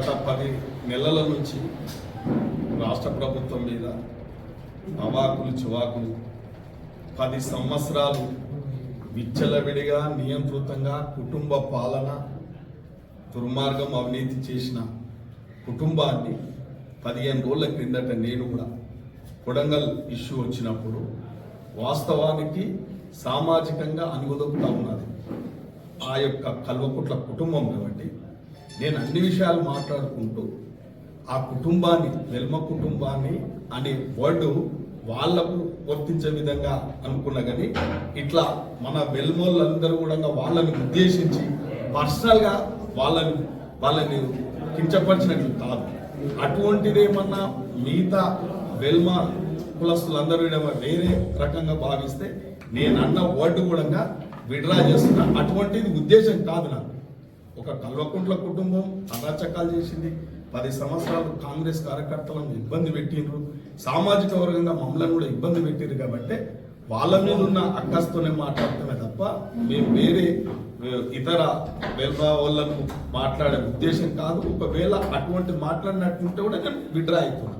గత పది నెలల నుంచి రాష్ట్ర ప్రభుత్వం మీద అవాకులు చివాకులు పది సంవత్సరాలు విచ్చలవిడిగా నియంత్రితంగా కుటుంబ పాలన దుర్మార్గం అవినీతి చేసిన కుటుంబాన్ని పదిహేను రోజుల క్రిందట నేను కూడా కొడంగల్ ఇష్యూ వచ్చినప్పుడు వాస్తవానికి సామాజికంగా అనుగుదొక్కుతా ఉన్నది. ఆ యొక్క కల్వకుట్ల కుటుంబం కాబట్టి నేను అన్ని విషయాలు మాట్లాడుకుంటూ ఆ కుటుంబాన్ని వెల్మ కుటుంబాన్ని అనే వర్డ్ వాళ్ళకు వర్తించే విధంగా అనుకున్నా కానీ ఇట్లా మన వెల్మోళ్ళందరూ కూడా వాళ్ళని ఉద్దేశించి పర్సనల్గా వాళ్ళని వాళ్ళని కించపరిచినట్లు కాదు. అటువంటిదేమన్నా మిగతా వెల్మ కులస్తులందరూ వేరే రకంగా భావిస్తే నేను అన్న వర్డ్ కూడా విడ్రా చేస్తున్నా. అటువంటిది ఉద్దేశం కాదు నాకు. ఒక కల్వకుంట్ల కుటుంబం అరాచకాలు చేసింది. పది సంవత్సరాలు కాంగ్రెస్ కార్యకర్తలను ఇబ్బంది పెట్టిండ్రు. సామాజిక వర్గంగా మమ్మల్ని కూడా ఇబ్బంది పెట్టిండ్రు కాబట్టి వాళ్ళ మీద ఉన్న అక్కస్తోనే మాట్లాడటమే తప్ప మేము వేరే ఇతర వేల వాళ్ళను మాట్లాడే ఉద్దేశం కాదు. ఒకవేళ అటువంటి మాట్లాడినట్టుంటే కూడా నేను విడ్రా అవుతున్నాను